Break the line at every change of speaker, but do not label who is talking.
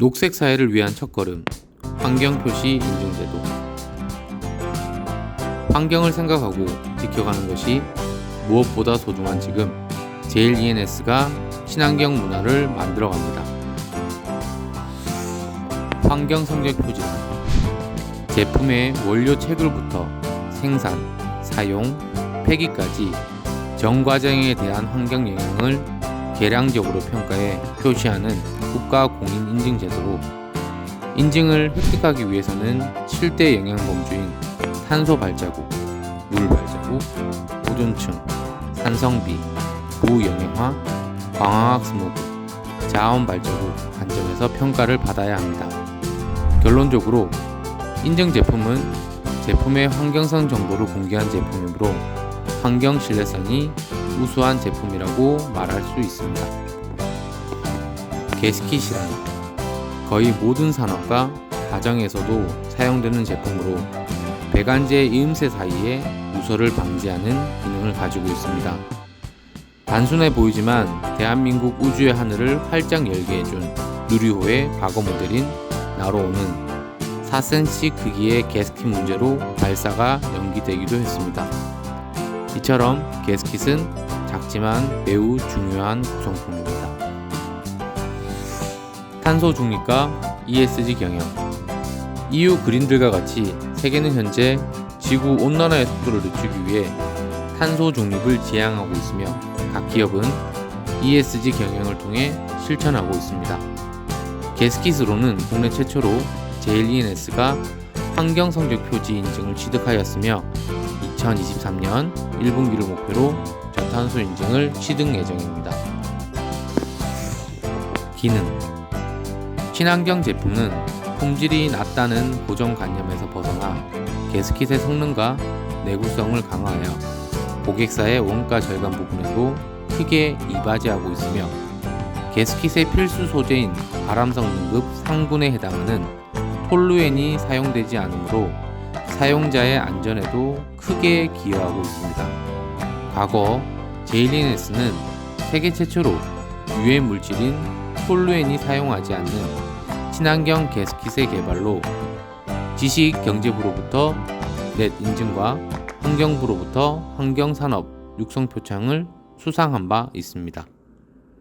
녹색 사회를 위한 첫걸음 환경표시 인증제도 환경을 생각하고 지켜가는 것이 무엇보다 소중한 지금 제일 ENS가 친환경 문화를 만들어갑니다. 환경 성적 표지란 제품의 원료 채굴부터 생산, 사용, 폐기까지 전 과정에 대한 환경 영향을 계량적으로 평가해 표시하는 국가 공인 인증 제도로 인증을 획득하기 위해서는 7대 영향 범주인 탄소 발자국, 물 발자국, 오존층, 산성비, 부영양화, 광화학 스모그, 자원 발자국 관점에서 평가를 받아야 합니다. 결론적으로 인증 제품은 제품의 환경성 정보를 공개한 제품이므로 환경 신뢰성이 우수한 제품이라고 말할 수 있습니다. 게스킷이란 거의 모든 산업과 가정에서도 사용되는 제품으로 배관제 이음새 사이에 누설을 방지하는 기능을 가지고 있습니다. 단순해 보이지만 대한민국 우주의 하늘을 활짝 열게 해준 누리호의 과거 모델인 나로오는 4cm 크기의 게스킷 문제로 발사가 연기되기도 했습니다. 이처럼 게스킷은 작지만 매우 중요한 구성품입니다. 탄소 중립과 ESG 경영 EU 그린들과 같이 세계는 현재 지구 온난화의 속도를 늦추기 위해 탄소 중립을 지향하고 있으며 각 기업은 ESG 경영을 통해 실천하고 있습니다. 게스킷으로는 국내 최초로 JLENS가 환경 성적 표지 인증을 취득하였으며 2023년 1분기를 목표로 저탄소 인증을 취득 예정입니다. 기능 친환경 제품은 품질이 낮다는 고정관념에서 벗어나 게스킷의 성능과 내구성을 강화하여 고객사의 원가 절감 부분에도 크게 이바지하고 있으며 게스킷의 필수 소재인 바람성 등급 상군에 해당하는 톨루엔이 사용되지 않으므로 사용자의 안전에도 크게 기여하고 있습니다. 과거 제일리네스는 세계 최초로 유해 물질인 톨루엔이 사용하지 않는 친환경 게스킷의 개발로 지식 경제부로부터 넷 인증과 환경부로부터 환경산업 육성 표창을 수상한 바 있습니다.